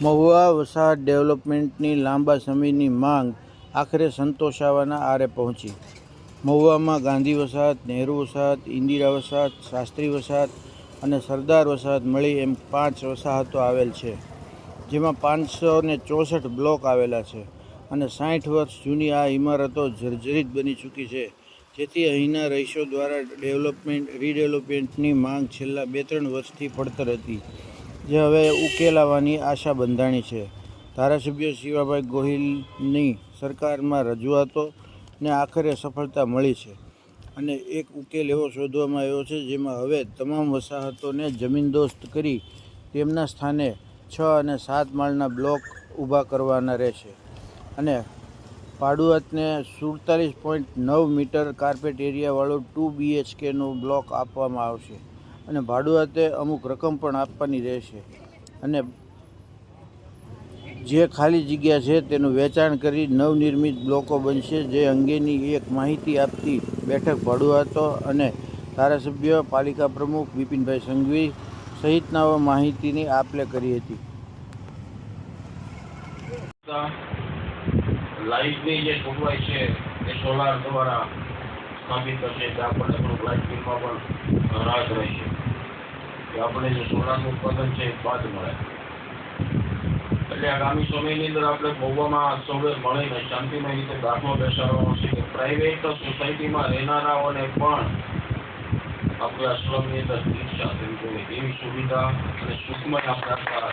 મહુવા વસાહત ડેવલપમેન્ટની લાંબા સમયની માંગ આખરે સંતોષાવાના આરે પહોંચી. મહુવામાં ગાંધી વસાહત, નહેરુ વસાહત, ઇન્દિરા વસાહત, શાસ્ત્રી વસાહત અને સરદાર વસાહત મળી એમ પાંચ વસાહતો આવેલ છે, જેમાં પાંચસો ને ચોસઠ બ્લોક આવેલા છે અને સાઠ વર્ષ જૂની આ ઇમારતો જર્જરિત બની ચૂકી છે. જેથી અહીંના રહીશો દ્વારા ડેવલપમેન્ટ, રીડેવલપમેન્ટની માંગ છેલ્લા બે ત્રણ વર્ષથી પડતર હતી. જે હવે ઉકેલાવાની આશા બંધાણી છે. ધારાસભ્ય શિવાભાઈ ગોહિલની સરકારમાં રજૂઆતો ને આખરે સફળતા મળી છે અને એક ઉકેલ એવો શોધવામાં આવ્યો છે જેમાં હવે તમામ વસાહતોને જમીનદોસ્ત કરી તેમના સ્થાને છ અને સાત માળના બ્લોક ઊભા કરવાના રહેશે. અને પાડુઆતને સુડતાલીસ પોઈન્ટ નવ મીટર કાર્પેટ એરિયાવાળો ટુ બીએચકેનો બ્લોક આપવામાં આવશે. અને ભાડુઆતે અમુક રકમ પણ આપવાની રહેશે. અને જે ખાલી જગ્યા છે તેનું વેચાણ કરી નવનિર્મિત બ્લોકો બનશે, જે અંગેની એક માહિતી આપતી બેઠક ભાડુઆતો અને ધારાસભ્ય, પાલિકા પ્રમુખ બિપિનભાઈ સંઘવી સહિતના માહિતીની આપલે કરી હતી. લાઇટની જે જોગવાઈ છે, એ સોલાર દ્વારા સ્થાપિત થશે. આપણને થોડુંક લાઇટ બિલમાં પણ રાહત રહીએ કે આપણે જે સોનાનું ઉત્પાદન છે એ બાદ મળે. એટલે આગામી સમયની અંદર આપણે બહુમાં સૌએ મળીને શાંતિમય રીતે દાખલો બેસાડવાનો છે કે પ્રાઇવેટ સોસાયટીમાં રહેનારાઓને પણ આપણે આશ્રમની અંદર દીક્ષા થવી જોઈએ. એવી સુવિધા અને સુખમય આપણા